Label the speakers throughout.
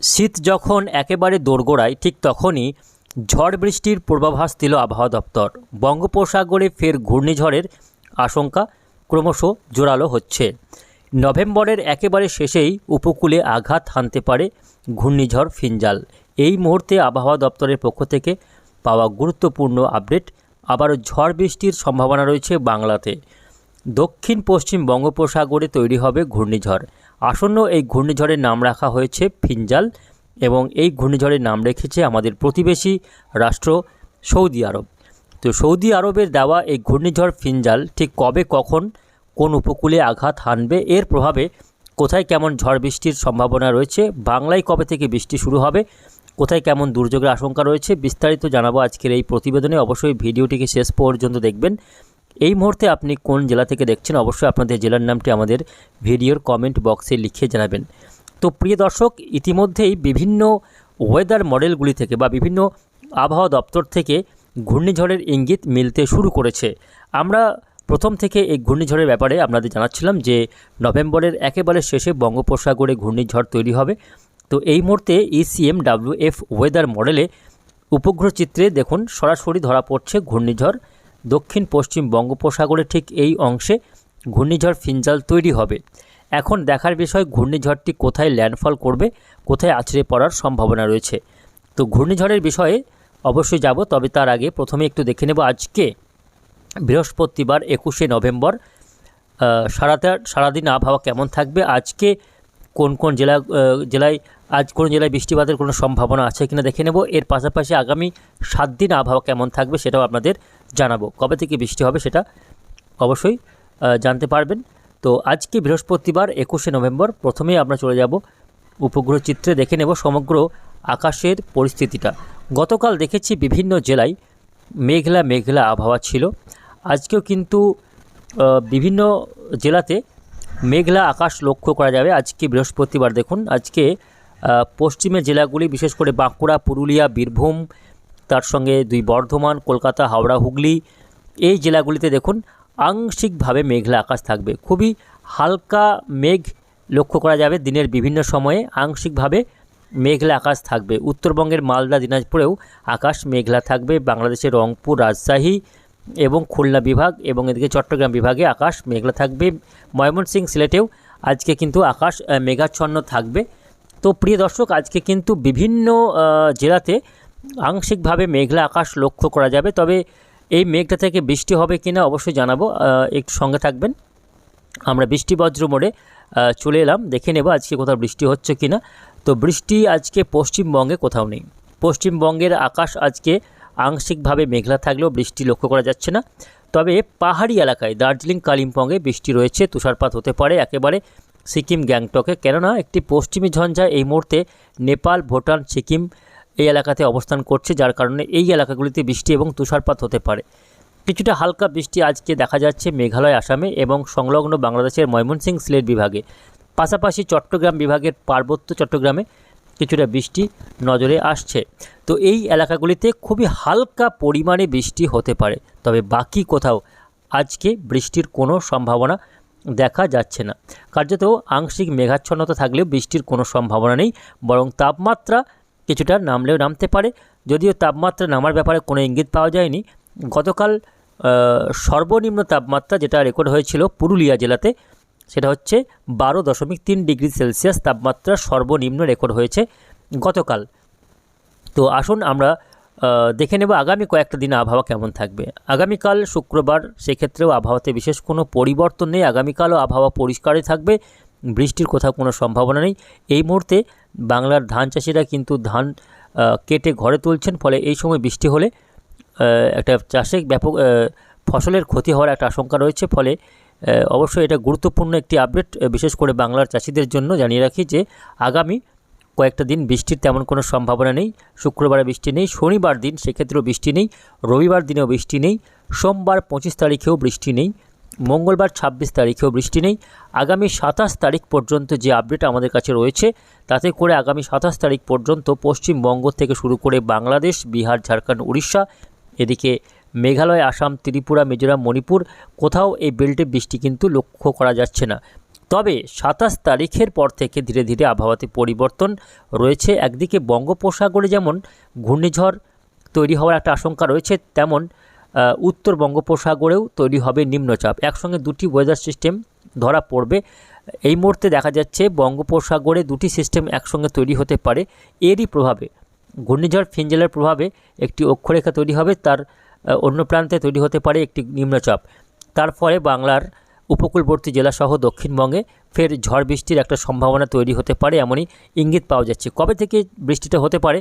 Speaker 1: শীত যখন একেবারে দোরগোড়ায়, ঠিক তখনই ঝড় বৃষ্টির পূর্বাভাস দিল আবহাওয়া দপ্তর। বঙ্গোপসাগরে ফের ঘূর্ণিঝড়ের আশঙ্কা ক্রমশ জোরালো হচ্ছে। নভেম্বরের একেবারে শেষেই উপকূলে আঘাত হানতে পারে ঘূর্ণিঝড় ফিঞ্জাল এই মুহূর্তে আবহাওয়া দপ্তরের পক্ষ থেকে পাওয়া গুরুত্বপূর্ণ আপডেট, আবারও ঝড় বৃষ্টির সম্ভাবনা রয়েছে বাংলাতে। দক্ষিণ পশ্চিম বঙ্গোপসাগরে তৈরি হবে ঘূর্ণিঝড়। আসন্ন এই ঘূর্ণিঝড়ের নাম রাখা হয়েছে ফিঞ্জাল এবং এই ঘূর্ণিঝড়ের নাম রেখেছে আমাদের প্রতিবেশী রাষ্ট্র সৌদি আরব। তো সৌদি আরবের দেওয়া এই ঘূর্ণিঝড় ফিঞ্জাল ঠিক কবে, কখন, কোন উপকূলে আঘাত হানবে, এর প্রভাবে কোথায় কেমন ঝড় বৃষ্টির সম্ভাবনা রয়েছে, বাংলায় কবে থেকে বৃষ্টি শুরু হবে, কোথায় কেমন দুর্যোগের আশঙ্কা রয়েছে, বিস্তারিত জানাব আজকের এই প্রতিবেদনে। অবশ্যই ভিডিওটিকে শেষ পর্যন্ত দেখবেন। এই মুহূর্তে আপনি কোন জেলা থেকে দেখছেন, অবশ্যই আপনাদের জেলার নামটি আমাদের ভিডিওর কমেন্ট বক্সে লিখে জানাবেন। তো প্রিয় দর্শক, ইতিমধ্যেই বিভিন্ন ওয়েদার মডেলগুলি থেকে বা বিভিন্ন আবহাওয়া দপ্তর থেকে ঘূর্ণিঝড়ের ইঙ্গিত মিলতে শুরু করেছে। আমরা প্রথম থেকে এই ঘূর্ণিঝড়ের ব্যাপারে আপনাদের জানাচ্ছিলাম যে, নভেম্বরের একেবারে শেষে বঙ্গোপসাগরে ঘূর্ণিঝড় তৈরি হবে। তো এই মুহূর্তে ইসিএম এফ ওয়েদার মডেলে উপগ্রহ চিত্রে দেখুন, সরাসরি ধরা পড়ছে ঘূর্ণিঝড় দক্ষিণ পশ্চিম বঙ্গোপসাগরে ঠিক এই অংশে ঘূর্ণিঝড় ফিনজাল তৈরি হবে। এখন দেখার বিষয়, ঘূর্ণিঝড়টি কোথায় ল্যান্ডফল করবে, কোথায় আছড়ে পড়ার সম্ভাবনা রয়েছে। তো ঘূর্ণিঝড়ের বিষয়ে অবশ্যই যাব, তবে তার আগে প্রথমে একটু দেখে নেব আজকে বৃহস্পতিবার একুশে নভেম্বর সারাটা, সারাদিন আবহাওয়া কেমন থাকবে, আজকে কোন কোন জেলা জেলায়, আজ কোন জেলায় বৃষ্টিপাতের কোনো সম্ভাবনা আছে কিনা দেখে নেব। এর পাশাপাশি আগামী সাত দিন আবহাওয়া কেমন থাকবে সেটাও আপনাদের জানাব। কবে থেকে বৃষ্টি হবে সেটা অবশ্যই জানতে পারবেন। তো আজকে বৃহস্পতিবার একুশে নভেম্বর, প্রথমেই আমরা চলে যাব উপগ্রহ চিত্রে দেখে নেব সমগ্র আকাশের পরিস্থিতিটা। গতকাল দেখেছি বিভিন্ন জেলায় মেঘলা মেঘলা আবহাওয়া ছিল। আজকেও কিন্তু বিভিন্ন জেলাতে মেঘলা আকাশ লক্ষ্য করা যাবে। আজকে বৃহস্পতিবার দেখুন, আজকে পশ্চিমের জেলাগুলি, বিশেষ করে বাঁকুড়া, পুরুলিয়া, বীরভূম তার সঙ্গে দুই বর্ধমান, কলকাতা, হাওড়া, হুগলি, এই জেলাগুলিতে দেখুন আংশিকভাবে মেঘলা আকাশ থাকবে। খুবই হালকা মেঘ লক্ষ্য করা যাবে দিনের বিভিন্ন সময়ে আংশিকভাবে মেঘলা আকাশ থাকবে। উত্তরবঙ্গের মালদা, দিনাজপুরেও আকাশ মেঘলা থাকবে। বাংলাদেশের রংপুর, রাজশাহী এবং খুলনা বিভাগ এবং এদিকে চট্টগ্রাম বিভাগে আকাশ মেঘলা থাকবে। ময়মনসিং সিলেটেও আজকে কিন্তু আকাশ মেঘাচ্ছন্ন থাকবে। তো প্রিয় দর্শক, আজকে কিন্তু বিভিন্ন জেলাতে আংশিকভাবে মেঘলা আকাশ লক্ষ্য করা যাবে, তবে এই মেঘটা থেকে বৃষ্টি হবে কিনা অবশ্যই জানাব। একটু সঙ্গে থাকবেন। আমরা বৃষ্টি বজ্র মোড়ে চলে এলাম, দেখে নেব আজকে কোথাও বৃষ্টি হচ্ছে কিনা তো বৃষ্টি আজকে পশ্চিমবঙ্গে কোথাও নেই। পশ্চিমবঙ্গের আকাশ আজকে আংশিকভাবে মেঘলা থাকলেও বৃষ্টি লক্ষ্য করা যাচ্ছে না। তবে পাহাড়ি এলাকায়, দার্জিলিং, কালিম্পংয়ে বৃষ্টি রয়েছে, তুষারপাত হতে পারে, একেবারে সিকিম, গ্যাংটকে। কেননা একটি পশ্চিমী ঝঞ্ঝা এই মুহূর্তে নেপাল, ভুটান, সিকিম এই এলাকাতে অবস্থান করছে, যার কারণে এই এলাকাগুলিতে বৃষ্টি এবং তুষারপাত হতে পারে। কিছুটা হালকা বৃষ্টি আজকে দেখা যাচ্ছে মেঘালয়, আসামে এবং সংলগ্ন বাংলাদেশের ময়মনসিংহ সিলেট বিভাগে। পাশাপাশি চট্টগ্রাম বিভাগের পার্বত্য চট্টগ্রামে কিছুটা বৃষ্টি নজরে আসছে। তো এই এলাকাগুলিতে খুবই হালকা পরিমাণে বৃষ্টি হতে পারে, তবে বাকি কোথাও আজকে বৃষ্টির কোনো সম্ভাবনা দেখা যাচ্ছে না। কার্যত আংশিক মেঘাচ্ছন্নতা থাকলেও বৃষ্টির কোনো সম্ভাবনা নেই, বরং তাপমাত্রা কিছুটা নামলেও নামতে পারে। যদিও তাপমাত্রা নামার ব্যাপারে কোনো ইঙ্গিত পাওয়া যায়নি। গতকাল সর্বনিম্ন তাপমাত্রা যেটা রেকর্ড হয়েছিল পুরুলিয়া জেলাতে, সেটা হচ্ছে বারো দশমিক তিন ডিগ্রি সেলসিয়াস তাপমাত্রা সর্বনিম্ন রেকর্ড হয়েছে গতকাল। তো আসুন আমরা দেখে নেব আগামী কয়েকটা দিন আবহাওয়া কেমন থাকবে। আগামীকাল শুক্রবার, সেক্ষেত্রেও আবহাওয়াতে বিশেষ কোনো পরিবর্তন নেই। আগামীকালও আবহাওয়া পরিষ্কারই থাকবে। বৃষ্টির কোথাও কোনো সম্ভাবনা নেই। এই মুহূর্তে বাংলার ধান চাষিরা কিন্তু ধান কেটে ঘরে তুলছেন, ফলে এই সময় বৃষ্টি হলে একটা চাষে ব্যাপক ফসলের ক্ষতি হওয়ার একটা আশঙ্কা রয়েছে, ফলে অবশ্যই এটা গুরুত্বপূর্ণ একটি আপডেট বিশেষ করে বাংলার চাষিদের জন্য জানিয়ে রাখি যে, আগামী কয়েকটা দিন বৃষ্টির তেমন কোনো সম্ভাবনা নেই, শুক্রবারে বৃষ্টি নেই, শনিবার দিন সেক্ষেত্রেও বৃষ্টি নেই, রবিবার দিনেও বৃষ্টি নেই, সোমবার পঁচিশ তারিখেও বৃষ্টি নেই মঙ্গলবার ছাব্বিশ তারিখেও বৃষ্টি নেই। আগামী সাতাশ তারিখ পর্যন্ত যে আপডেট আমাদের কাছে রয়েছে, তাতে করে আগামী সাতাশ তারিখ পর্যন্ত পশ্চিমবঙ্গ থেকে শুরু করে বাংলাদেশ, বিহার, ঝাড়খণ্ড, উড়িষ্যা, এদিকে মেঘালয়, আসাম, ত্রিপুরা, মিজোরাম, মণিপুর, কোথাও এই বেল্টে বৃষ্টি কিন্তু লক্ষ্য করা যাচ্ছে না। তবে সাতাশ তারিখের পর থেকে ধীরে ধীরে আবহাওয়াতে পরিবর্তন রয়েছে। একদিকে বঙ্গোপসাগরে যেমন ঘূর্ণিঝড় তৈরি হওয়ার একটা আশঙ্কা রয়েছে, তেমন উত্তর বঙ্গোপসাগরেও তৈরি হবে নিম্নচাপ। একসঙ্গে দুটি ওয়েদার সিস্টেম ধরা পড়বে। এই মুহূর্তে দেখা যাচ্ছে বঙ্গোপসাগরে দুটি সিস্টেম একসঙ্গে তৈরি হতে পারে। এরই প্রভাবে, ঘূর্ণিঝড় ফিঞ্জেলের প্রভাবে একটি অক্ষরেখা তৈরি হবে, তার অন্য প্রান্তে তৈরি হতে পারে একটি নিম্নচাপ। তার ফলে বাংলার উপকূলবর্তী জেলাসহ দক্ষিণবঙ্গে ফের ঝড় বৃষ্টির একটা সম্ভাবনা তৈরি হতে পারে, এমনই ইঙ্গিত পাওয়া যাচ্ছে। কবে থেকে বৃষ্টিটা হতে পারে?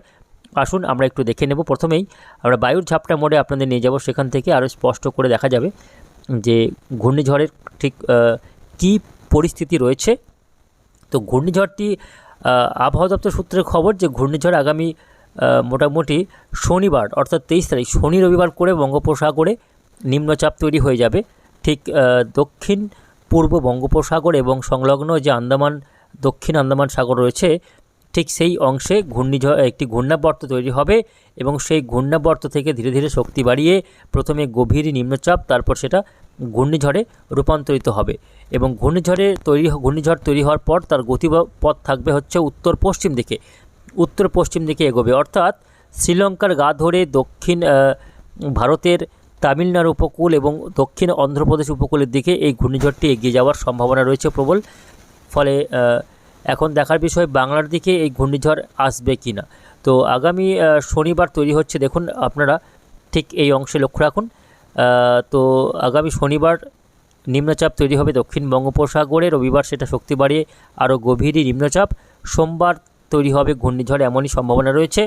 Speaker 1: আসুন, আমরা একটু দেখে নেব। প্রথমেই আমরা বায়ুর ঝাপটা মোড়ে আপনাদের নিয়ে যাব। সেখান থেকে আরও স্পষ্ট করে দেখা যাবে যে ঘূর্ণিঝড়ের ঠিক কী পরিস্থিতি রয়েছে। তো ঘূর্ণিঝড়টি আবহাওয়া দপ্তর সূত্রে খবর যে ঘূর্ণিঝড় আগামী মোটামুটি শনিবার, অর্থাৎ তেইশ তারিখ, শনি রবিবার করে বঙ্গোপসাগরে নিম্নচাপ তৈরি হয়ে যাবে। ঠিক দক্ষিণ পূর্ব বঙ্গোপসাগর এবং সংলগ্ন যে আন্দামান, দক্ষিণ আন্দামান সাগর রয়েছে ঠিক সেই অংশে ঘূর্ণিঝড়, একটি ঘূর্ণাবর্ত তৈরি হবে এবং সেই ঘূর্ণাবর্ত থেকে ধীরে ধীরে শক্তি বাড়িয়ে প্রথমে গভীর নিম্নচাপ, তারপর সেটা ঘূর্ণিঝড়ে রূপান্তরিত হবে এবং ঘূর্ণিঝড়ে তৈরি ঘূর্ণিঝড় তৈরি হওয়ার পর তার গতিপথ থাকবে হচ্ছে উত্তর পশ্চিম দিকে। উত্তর পশ্চিম দিকে এগোবে, অর্থাৎ শ্রীলঙ্কার গা ধরে দক্ষিণ ভারতের তামিলনাড়ু উপকূল এবং দক্ষিণ অন্ধ্রপ্রদেশ উপকূলের দিকে এই ঘূর্ণিঝড়টি এগিয়ে যাওয়ার সম্ভাবনা রয়েছে প্রবল। ফলে এখন দেখার বিষয় বাংলার দিকে এই ঘূর্ণিঝড় আসবে কি না তো আগামী শনিবার তৈরি হচ্ছে, দেখুন আপনারা ঠিক এই অংশে লক্ষ্য রাখুন। তো আগামী শনিবার নিম্নচাপ তৈরি হবে দক্ষিণ বঙ্গোপসাগরে, রবিবার সেটা শক্তি বাড়িয়ে আরও গভীরই নিম্নচাপ। সোমবার তৈরি হবে ঘূর্ণিঝড়, এমনই সম্ভাবনা রয়েছে।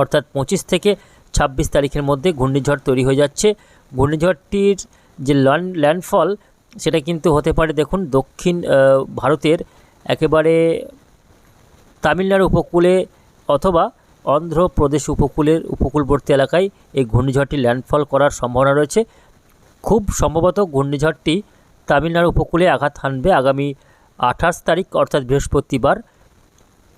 Speaker 1: অর্থাৎ পঁচিশ থেকে ছাব্বিশ তারিখের মধ্যে ঘূর্ণিঝড় তৈরি হয়ে যাচ্ছে। ঘূর্ণিঝড়টির যে ল্যান্ড ল্যান্ডফল, সেটা কিন্তু হতে পারে, দেখুন দক্ষিণ ভারতের একেবারে তামিলনাড়ু উপকূলে অথবা অন্ধ্রপ্রদেশ উপকূলের উপকূলবর্তী এলাকায় এই ঘূর্ণিঝড়টি ল্যান্ডফল করার সম্ভাবনা রয়েছে। খুব সম্ভবত ঘূর্ণিঝড়টি তামিলনাড়ু উপকূলে আঘাত হানবে আগামী আঠাশ তারিখ, অর্থাৎ বৃহস্পতিবার।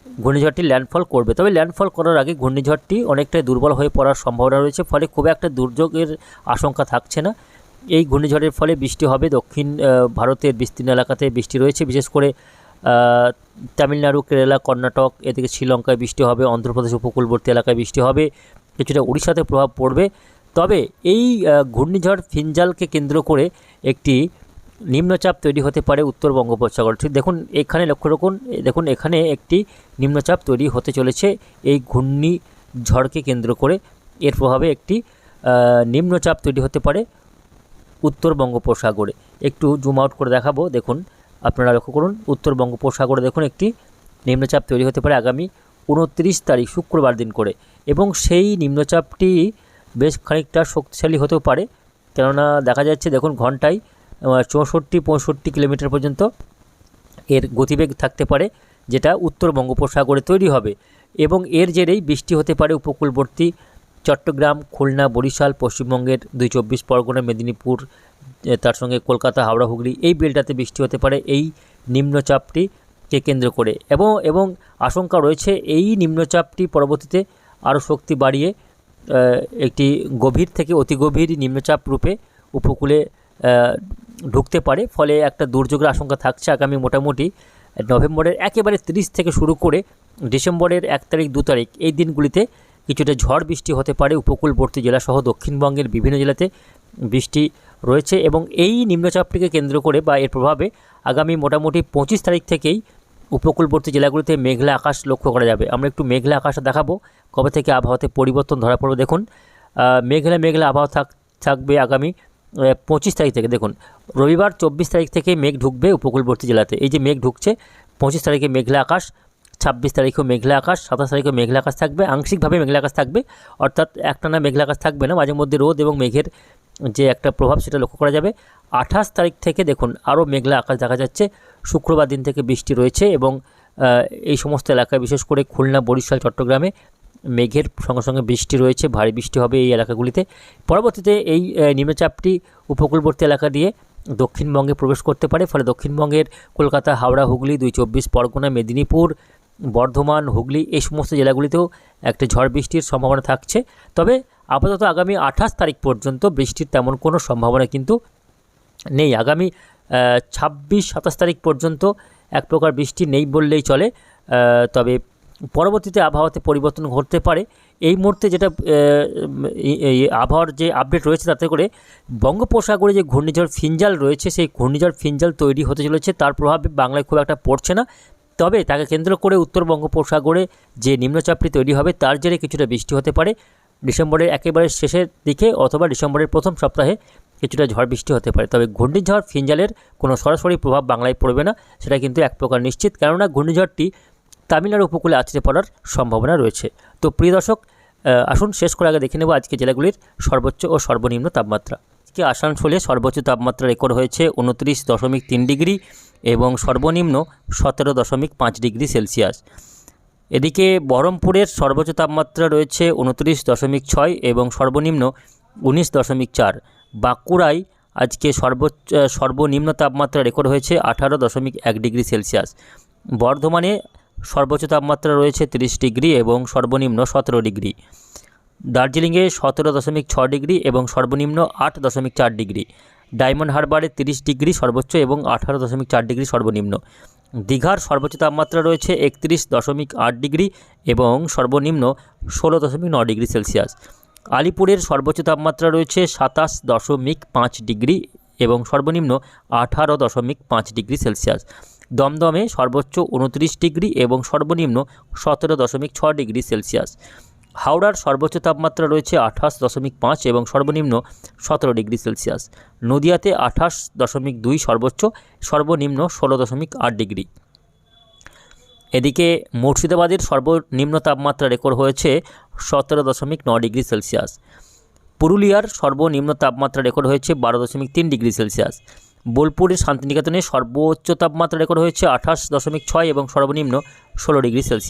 Speaker 1: ঘূর্ণিঝড়টি ল্যান্ডফল করবে। তবে ল্যান্ডফল করার আগে ঘূর্ণিঝড়টি অনেকটাই দুর্বল হয়ে পড়ার সম্ভাবনা রয়েছে, ফলে খুব একটা দুর্যোগের আশঙ্কা থাকছে না। এই ঘূর্ণিঝড়ের ফলে বৃষ্টি হবে। দক্ষিণ ভারতের বিস্তীর্ণ এলাকাতে বৃষ্টি রয়েছে। বিশেষ করে তামিলনাড়ু, কেরালা, কর্ণাটক, এদিকে শ্রীলঙ্কায় বৃষ্টি হবে, অন্ধ্রপ্রদেশ, উপকূলবর্তী এলাকায় বৃষ্টি হবে, কিছুটা উড়িষ্যাতে প্রভাব পড়বে। তবে এই ঘূর্ণিঝড় ফিনজালকে কেন্দ্র করে একটি নিম্নচাপ তৈরি হতে পারে উত্তর বঙ্গোপসাগর। ঠিক, দেখুন, এখানে লক্ষ্য রাখুন দেখুন, এখানে একটি নিম্নচাপ তৈরি হতে চলেছে। এই ঘূর্ণিঝড়কে কেন্দ্র করে এর প্রভাবে একটি নিম্নচাপ তৈরি হতে পারে উত্তর বঙ্গোপসাগরে। একটু জুম আউট করে দেখাবো, দেখুন আপনারা লক্ষ্য করুন, উত্তর বঙ্গোপসাগরে দেখুন একটি নিম্নচাপ তৈরি হতে পারে আগামী উনত্রিশ তারিখ শুক্রবার দিন করে এবং সেই নিম্নচাপটি বেশ খানিকটা শক্তিশালী হতেও পারে। কেননা দেখা যাচ্ছে দেখুন ঘন্টায় চৌষট্টি, পঁয়ষট্টি কিলোমিটার পর্যন্ত এর গতিবেগ থাকতে পারে, যেটা উত্তর বঙ্গোপসাগরে তৈরি হবে এবং এর জেরেই বৃষ্টি হতে পারে উপকূলবর্তী চট্টগ্রাম, খুলনা, বরিশাল, পশ্চিমবঙ্গের দুই চব্বিশ পরগনা, মেদিনীপুর তার সঙ্গে কলকাতা, হাওড়া, হুগলি এই বেলটাতে বৃষ্টি হতে পারে। এই নিম্নচাপটিকে কেন্দ্র করে এবং এবং আশঙ্কা রয়েছে এই নিম্নচাপটি পরবর্তীতে আরও শক্তি বাড়িয়ে একটি গভীর থেকে অতি গভীর নিম্নচাপ রূপে উপকূলে ঢুকতে পারে। ফলে একটা দুর্যোগের আশঙ্কা থাকছে আগামী মোটামুটি নভেম্বরের একেবারে তিরিশ থেকে শুরু করে ডিসেম্বরের এক তারিখ, দু তারিখ এই দিনগুলিতে কিছুটা ঝড় বৃষ্টি হতে পারে। উপকূলবর্তী জেলাসহ দক্ষিণবঙ্গের বিভিন্ন জেলাতে বৃষ্টি রয়েছে এবং এই নিম্নচাপটিকে কেন্দ্র করে বা এর প্রভাবে আগামী মোটামুটি পঁচিশ তারিখ থেকেই উপকূলবর্তী জেলাগুলিতে মেঘলা আকাশ লক্ষ্য করা যাবে। আমরা একটু মেঘলা আকাশ দেখাবো। কবে থেকে আবহাওয়াতে পরিবর্তন ধরা পড়বে দেখুন। মেঘলা মেঘলা আবহাওয়া থাক, থাকবে আগামী পঁচিশ তারিখ থেকে। দেখুন, রবিবার চব্বিশ তারিখ থেকে মেঘ ঢুকবে উপকূলবর্তী জেলাতে। এই যে মেঘ ঢুকছে, পঁচিশ তারিখে মেঘলা আকাশ, ছাব্বিশ তারিখেও মেঘলা আকাশ, সাতাশ তারিখেও মেঘলা আকাশ থাকবে। আংশিকভাবে মেঘলা আকাশ থাকবে, অর্থাৎ একটানা মেঘলা আকাশ থাকবে না। মাঝে মধ্যে রোদ এবং মেঘের যে একটা প্রভাব সেটা লক্ষ্য করা যাবে। আঠাশ তারিখ থেকে দেখুন আরও মেঘলা আকাশ দেখা যাচ্ছে। শুক্রবার দিন থেকে বৃষ্টি রয়েছে এবং এই সমস্ত এলাকায় বিশেষ করে খুলনা, বরিশাল, চট্টগ্রামে মেঘের সঙ্গে সঙ্গে বৃষ্টি রয়েছে, ভারী বৃষ্টি হবে এই এলাকাগুলিতে। পরবর্তীতে এই নিম্নচাপটি উপকূলবর্তী এলাকা দিয়ে দক্ষিণবঙ্গে প্রবেশ করতে পারে। ফলে দক্ষিণবঙ্গের কলকাতা, হাওড়া, হুগলি, দুই চব্বিশ পরগনা, মেদিনীপুর, বর্ধমান, হুগলি এই সমস্ত জেলাগুলিতেও একটা ঝড় বৃষ্টির সম্ভাবনা থাকছে। তবে আপাতত আগামী আঠাশ তারিখ পর্যন্ত বৃষ্টির তেমন কোনো সম্ভাবনা কিন্তু নেই। আগামী ছাব্বিশ, সাতাশ তারিখ পর্যন্ত এক প্রকার বৃষ্টি নেই বললেই চলে। তবে পরবর্তীতে আবহাওয়াতে পরিবর্তন ঘটতে পারে। এই মুহূর্তে যেটা আবহাওয়ার যে আপডেট রয়েছে তাতে করে বঙ্গোপসাগরে যে ঘূর্ণিঝড় ফিঞ্জাল রয়েছে, সেই ঘূর্ণিঝড় ফিঞ্জাল তৈরি হতে চলেছে। তার প্রভাব বাংলায় খুব একটা পড়ছে না। তবে তাকে কেন্দ্র করে উত্তর বঙ্গোপসাগরে যে নিম্নচাপটি তৈরি হবে, তার জেরে কিছুটা বৃষ্টি হতে পারে। ডিসেম্বরের একেবারে শেষের দিকে অথবা ডিসেম্বরের প্রথম সপ্তাহে কিছুটা ঝড় বৃষ্টি হতে পারে। তবে ঘূর্ণিঝড় ফিঞ্জালের কোনো সরাসরি প্রভাব বাংলায় পড়বে না, সেটা কিন্তু এক প্রকার নিশ্চিত। কেননা ঘূর্ণিঝড়টি তামিলনাড়ু উপকূলে আছড়ে পড়ার সম্ভাবনা রয়েছে। তো প্রিয় দর্শক আসুন শেষ করে আগে দেখে নেব আজকে জেলাগুলির সর্বোচ্চ ও সর্বনিম্ন তাপমাত্রা। আজকে আসানসোলে সর্বোচ্চ তাপমাত্রা রেকর্ড হয়েছে উনত্রিশ দশমিক তিন ডিগ্রি এবং সর্বনিম্ন সতেরো দশমিক পাঁচ ডিগ্রি সেলসিয়াস। এদিকে বহরমপুরের সর্বোচ্চ তাপমাত্রা রয়েছে উনত্রিশ দশমিক ছয় এবং সর্বনিম্ন উনিশ দশমিক চার। বাঁকুড়ায় আজকে সর্বোচ্চ সর্বনিম্ন তাপমাত্রা রেকর্ড হয়েছে আঠারো দশমিক এক ডিগ্রি সেলসিয়াস। বর্ধমানে সর্বোচ্চ তাপমাত্রা রয়েছে তিরিশ ডিগ্রি এবং সর্বনিম্ন সতেরো ডিগ্রি। দার্জিলিংয়ে সতেরো দশমিক ছ ডিগ্রি এবং সর্বনিম্ন আট দশমিক চার ডিগ্রি। ডায়মন্ড হারবারে তিরিশ ডিগ্রি সর্বোচ্চ এবং আঠারো দশমিক চার ডিগ্রি সর্বনিম্ন। দীঘার সর্বোচ্চ তাপমাত্রা রয়েছে একত্রিশ দশমিক আট ডিগ্রি এবং সর্বনিম্ন ষোলো দশমিক ন ডিগ্রি সেলসিয়াস। আলিপুরের সর্বোচ্চ তাপমাত্রা রয়েছে সাতাশ দশমিক পাঁচ ডিগ্রি এবং সর্বনিম্ন আঠারো দশমিক পাঁচ ডিগ্রি সেলসিয়াস। দমদমে সর্বোচ্চ উনত্রিশ ডিগ্রি এবং সর্বনিম্ন সতেরো দশমিক ছ ডিগ্রি সেলসিয়াস। হাওড়ার সর্বোচ্চ তাপমাত্রা রয়েছে আঠাশ দশমিক পাঁচ এবং সর্বনিম্ন সতেরো ডিগ্রি সেলসিয়াস। নদিয়াতে আঠাশ দশমিক দুই সর্বোচ্চ, সর্বনিম্ন ষোলো দশমিক আট ডিগ্রি। এদিকে মুর্শিদাবাদের সর্বনিম্ন তাপমাত্রা রেকর্ড হয়েছে সতেরো দশমিক ন ডিগ্রি সেলসিয়াস। পুরুলিয়ার সর্বনিম্ন তাপমাত্রা রেকর্ড হয়েছে বারো দশমিক তিন ডিগ্রি সেলসিয়াস। বোলপুরের শান্তিনিকেতনে সর্বোচ্চ তাপমাত্রা রেকর্ড হয়েছে আঠাশ দশমিক ছয় এবং সর্বনিম্ন ষোলো ডিগ্রি সেলসিয়াস।